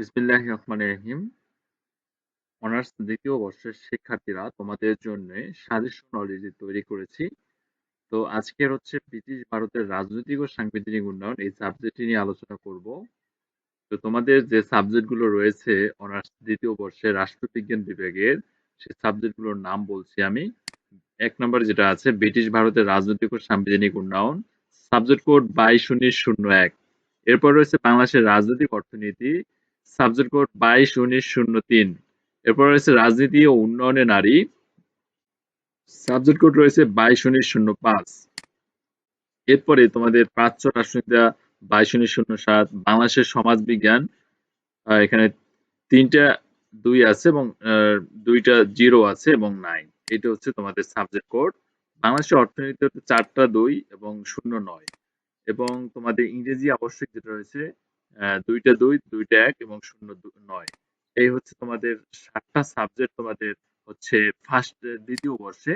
বিসমিল্লাহির রহমানির রহিম। অনার্স দ্বিতীয় বর্ষের শিক্ষার্থীরা, তোমাদের জন্য সাজেশন অলরেডি তৈরি করেছি। তো আজকের হচ্ছে ব্রিটিশ ভারতের রাজনৈতিক ও সাংবিধানিক উন্নয়ন এই সাবজেক্টটি নিয়ে আলোচনা করব। তো তোমাদের যে সাবজেক্টগুলো রয়েছে অনার্স দ্বিতীয় বর্ষের রাষ্ট্রবিজ্ঞান বিভাগের সাবজেক্টগুলোর নাম বলছি আমি। এক নম্বর যেটা আছে, ব্রিটিশ ভারতের রাজনৈতিক ও সাংবিধানিক উন্নয়ন সাবজেক্ট কোড বাইশ উনিশ শূন্য এক এরপর রয়েছে বাংলাদেশের রাজনৈতিক অর্থনীতি সাবজেক্ট কোড বাইশ, উনিশ, শূন্য, তিন। এরপর রয়েছে রাজনীতি ও উন্নয়নে নারী। সাবজেক্ট কোড রয়েছে বাইশ, উনিশ, শূন্য, পাঁচ। এরপরে তোমাদের প্রাচ্য রাষ্ট্রনীতিটা বাইশ, উনিশ, শূন্য, সাত। বাংলাদেশের সমাজ বিজ্ঞান এখানে তিনটা, দুই আছে এবং দুইটা জিরো আছে এবং নাইন। এটা হচ্ছে তোমাদের সাবজেক্ট কোড। বাংলাদেশের অর্থনীতি হচ্ছে চারটা দুই এবং শূন্য নয়। এবং তোমাদের ইংরেজি আবশ্যক যেটা রয়েছে দুইটা দুই, দুইটা এক এবং শূন্য নয়। এই হচ্ছে তোমাদের সাতটা সাবজেক্ট তোমাদের হচ্ছে ফার্স্ট দ্বিতীয় বর্ষে।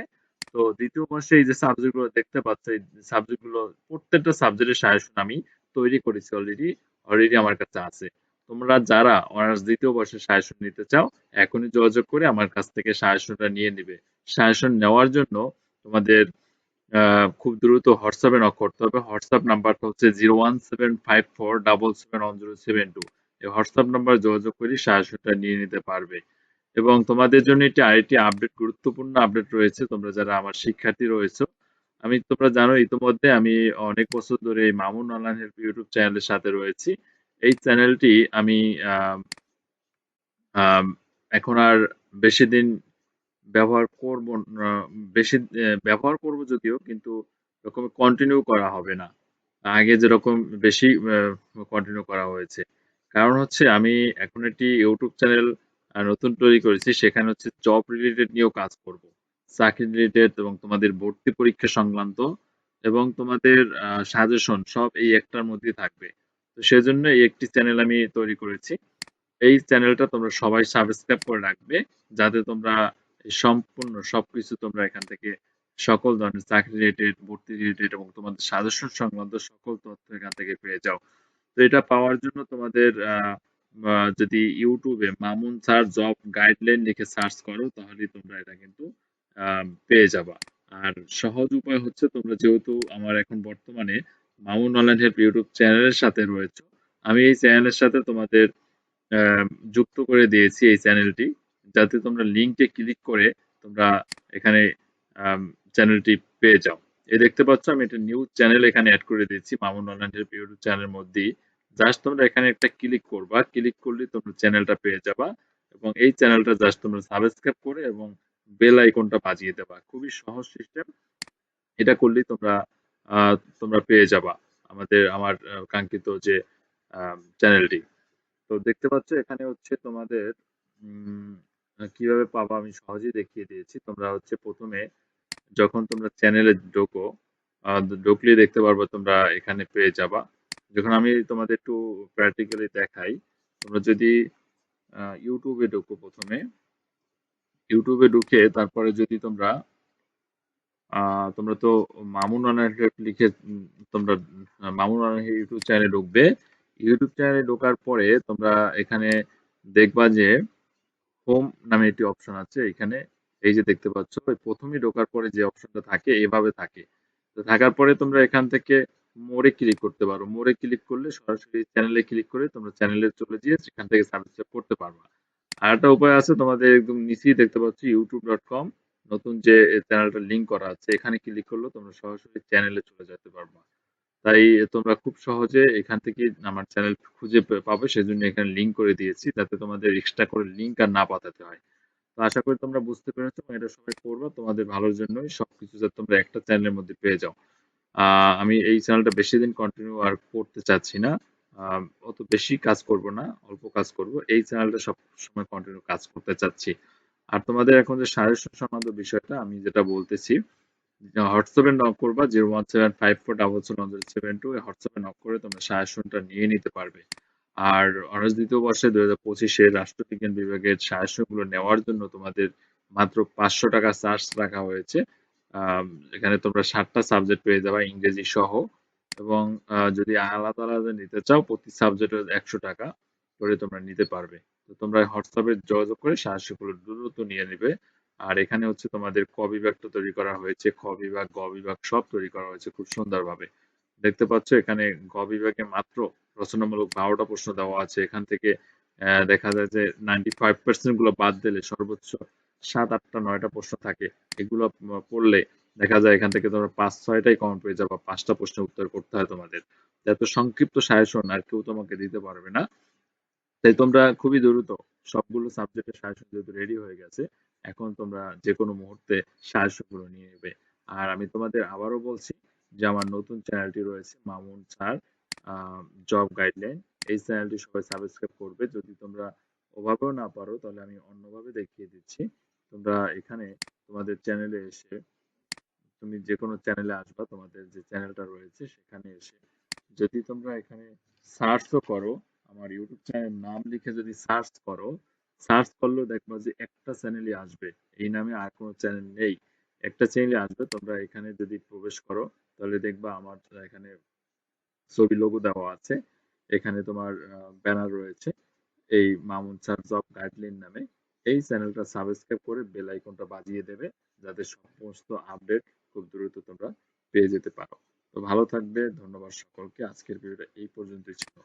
তো দ্বিতীয় বর্ষে এই যে সাবজেক্টগুলো দেখতে পাচ্ছ, এই সাবজেক্টগুলো প্রত্যেকটা সাবজেক্টের সাজেশন আমি তৈরি করেছি অলরেডি অলরেডি আমার কাছে আছে। তোমরা যারা অনার্স দ্বিতীয় বর্ষে সাজেশন নিতে চাও, এখনই যোগাযোগ করে আমার কাছ থেকে সাজেশনটা নিয়ে নিবে। সাজেশন নেওয়ার জন্য তোমাদের খুব দ্রুত হোয়াটসঅ্যাপে নক করতে হবে। হোয়াটসঅ্যাপ নাম্বারটা হচ্ছে zero one seven five four double seven one zero seven two. এই হোয়াটসঅ্যাপ নাম্বার যোগাযোগ করে সাহায্যটা নিয়ে নিতে পারবে। এবং তোমাদের জন্য এটি আরেকটি আপডেট, গুরুত্বপূর্ণ আপডেট রয়েছে। তোমরা যারা আমার শিক্ষার্থী রয়েছে, আমি তোমরা জানো ইতিমধ্যে আমি অনেক বছর ধরে এই মামুন অনলাইন হেল্প ইউটিউব চ্যানেলের সাথে রয়েছি। এই চ্যানেলটি আমি এখন আর বেশি দিন ব্যবহার করব বেশি ব্যবহার করব যদিও, কিন্তু এরকম কন্টিনিউ করা হবে না। আগে যেরকম বেশি কন্টিনিউ করা হয়েছে। কারণ হচ্ছে আমি এখন একটি ইউটিউব চ্যানেল নতুন তৈরি করেছি, সেখানে হচ্ছে জব রিলেটেড নিয়েও কাজ করব। চাকরি রিলেটেড এবং তোমাদের ভর্তি পরীক্ষা সংক্রান্ত এবং তোমাদের সাজেশন সব এই একটার মধ্যেই থাকবে। তো সেজন্য এই একটি চ্যানেল আমি তৈরি করেছি। এই চ্যানেলটা তোমরা সবাই সাবস্ক্রাইব করে রাখবে, যাতে তোমরা সম্পূর্ণ সবকিছু তোমরা এখান থেকে সকল ধরনের চাকরি রিলেটেড ভর্তি রিলেটেড এবং তোমাদের সাজেশন সংক্রান্ত সকল তথ্য এখান থেকে পেয়ে যাও। তো এটা পাওয়ার জন্য তোমাদের যদি ইউটিউবে মামুন স্যার জব গাইডলাইন লিখে সার্চ করো তাহলে তোমরা এটা কিন্তু পেয়ে যাবা। আর সহজ উপায় হচ্ছে তোমরা যেহেতু আমার এখন বর্তমানে মামুন অনলাইন হেল্প ইউটিউব চ্যানেলের সাথে রয়েছে, আমি এই চ্যানেলের সাথে তোমাদের যুক্ত করে দিয়েছি এই চ্যানেলটি যাতে তোমরা লিঙ্কে ক্লিক করে তোমরা এখানে চ্যানেলটি পেয়ে যাও। এই দেখতে পাচ্ছ, আমি একটা নিউজ চ্যানেল এখানে অ্যাড করে দিয়েছি, মামুন অনলাইন হেল্প ইউটিউব চ্যানেলের মধ্যেই। জাস্ট তোমরা এখানে একটা ক্লিক করবা ক্লিক করলে তোমরা চ্যানেলটা পেয়ে যাবা এবং এই চ্যানেলটা জাস্ট তোমরা সাবস্ক্রাইব করে এবং বেল আইকনটা বাজিয়ে দেবা। খুবই সহজ সিস্টেম এটা করলেই তোমরা তোমরা পেয়ে যাবা আমাদের, আমার কাঙ্ক্ষিত যে চ্যানেলটি। তো দেখতে পাচ্ছ, এখানে হচ্ছে তোমাদের কীভাবে পাবা আমি সহজেই দেখিয়ে দিয়েছি। তোমরা হচ্ছে প্রথমে যখন তোমরা চ্যানেলে ঢোকো ঢুকলে দেখতে পারব তোমরা এখানে পেয়ে যাবা। যখন আমি তোমাদের একটু প্র্যাকটিক্যালি দেখাই, তোমরা যদি ইউটিউবে ঢুকো প্রথমে, ইউটিউবে ঢুকে তারপরে যদি তোমরা তোমরা তো মামুন লিখে তোমরা, মামুন ইউটিউব চ্যানেলে ঢুকবে। ইউটিউব চ্যানেলে ঢোকার পরে তোমরা এখানে দেখবা যে হোম নামে একটি অপশন আছে। এখানে এই যে দেখতে পাচ্ছ প্রথমে ঢোকার পরে যে অপশনটা থাকে, এভাবে থাকে। তো থাকার পরে তোমরা এখান থেকে মোড়ে ক্লিক করতে পারো। মোড়ে ক্লিক করলে সরাসরি চ্যানেলে ক্লিক করে তোমরা চ্যানেলে চলে গিয়ে সেখান থেকে সাবস্ক্রাইব করতে পারবা। আর একটা উপায় আছে, তোমাদের একদম নিচেই দেখতে পাচ্ছ ইউটিউব ডট কম নতুন যে চ্যানেলটা লিঙ্ক করা আছে, এখানে ক্লিক করলে তোমরা সরাসরি চ্যানেলে চলে যেতে পারবা। তাই তোমরা খুব সহজে এখান থেকে আমার চ্যানেল খুঁজে পাবে, সেজন্য এখানে লিঙ্ক করে দিয়েছি, যাতে তোমাদের এক্সট্রা করে লিঙ্ক আর না পাঠাতে হয়। তো আশা করি তোমরা বুঝতে পেরেছ এটা সবাই করবা তোমাদের ভালোর জন্যই সবকিছু যাতে তোমরা একটা চ্যানেলের মধ্যে পেয়ে যাও। আমি এই চ্যানেলটা বেশি দিন কন্টিনিউ আর করতে চাচ্ছি না। অত বেশি কাজ করব না, অল্প কাজ করব। এই চ্যানেলটা সব সময় কন্টিনিউ কাজ করতে চাচ্ছি। আর তোমাদের এখন যে সাজেশন সংক্রান্ত বিষয়টা, আমি যেটা বলতেছি হোয়াটসঅ্যাপে নক করবা, zero one seven five four double seven zero seven two, হোয়াটসঅ্যাপে নক করে তোমরা সাজেশনটা নিয়ে নিতে পারবে। আর অনার্স দ্বিতীয় বর্ষে দুই হাজার পঁচিশে রাষ্ট্রবিজ্ঞান বিভাগের সাজেশনগুলো নেওয়ার জন্য তোমাদের মাত্র পাঁচশো টাকা চার্জ রাখা হয়েছে। এখানে তোমরা সাতটা সাবজেক্ট পেয়ে যাবে, ইংরেজি সহ। এবং যদি আলাদা আলাদা নিতে চাও, প্রতি সাবজেক্টে একশো টাকা করে তোমরা নিতে পারবে। তো তোমরা হোয়াটসঅ্যাপে যোগাযোগ করে সাহায্যগুলো দ্রুত নিয়ে নেবে। আর এখানে হচ্ছে তোমাদের ক বিভাগটা তৈরি করা হয়েছে, খ বিভাগ, গ বিভাগ সব তৈরি করা হয়েছে খুব সুন্দরভাবে। দেখতে পাচ্ছ এখানে গ বিভাগে মাত্র রচনামূলক বারোটা প্রশ্ন দেওয়া আছে। এখান থেকে দেখা যায় যে নাইনটি ফাইভ পার্সেন্টগুলো বাদ দিলে সর্বোচ্চ সাত আটটা নয়টা প্রশ্ন থাকে। এগুলো পড়লে দেখা যায় এখান থেকে তোমরা পাঁচ ছয়টাই কমন পেয়ে যাবে, পাঁচটা প্রশ্নের উত্তর করতে হয় তোমাদের। এত সংক্ষিপ্ত সাজেশন আর কেউ তোমাকে দিতে পারবে না। তাই তোমরা খুবই দ্রুত সবগুলো সাবজেক্টের সাজেশন যেহেতু রেডি হয়ে গেছে এখন তোমরা যে কোনো মুহূর্তে সাজেশনগুলো নিয়ে নেবে। আর আমি তোমাদের আবারও বলছি যে আমার নতুন চ্যানেলটি রয়েছে মামুন স্যার জব গাইডলাইন। এই চ্যানেলটি সবাই সাবস্ক্রাইব করবে। যদি তোমরা ওভাবেও না পারো, তাহলে আমি অন্যভাবে দেখিয়ে দিচ্ছি। তোমরা এখানে তোমাদের চ্যানেলে এসে, তুমি যে কোনো চ্যানেলে আসবা, তোমাদের যে চ্যানেলটা রয়েছে সেখানে এসে যদি তোমরা এখানে সার্চও করো, আমার ইউটিউব চ্যানেল নাম লিখে যদি সার্চ করো সার্চ করলেও দেখবা যে একটা চ্যানেলই আসবে। এই নামে আর কোনো চ্যানেল নেই। একটা চ্যানেলে আসবে, তোমরা এখানে যদি প্রবেশ করো, তাহলে দেখবা আমার এখানে ছবি লোগো দেওয়া আছে। এখানে তোমার ব্যানার রয়েছে। এই মামুন স্যার জব গাইডলাইন নামে। এই চ্যানেলটা সাবস্ক্রাইব করে বেল আইকনটা বাজিয়ে দেবে, যাতে সমস্ত আপডেট খুব দ্রুত তোমরা পেয়ে যেতে পারো। তো ভালো থাকবে। ধন্যবাদ সকলকে। আজকের ভিডিওটা এই পর্যন্তই ছিল।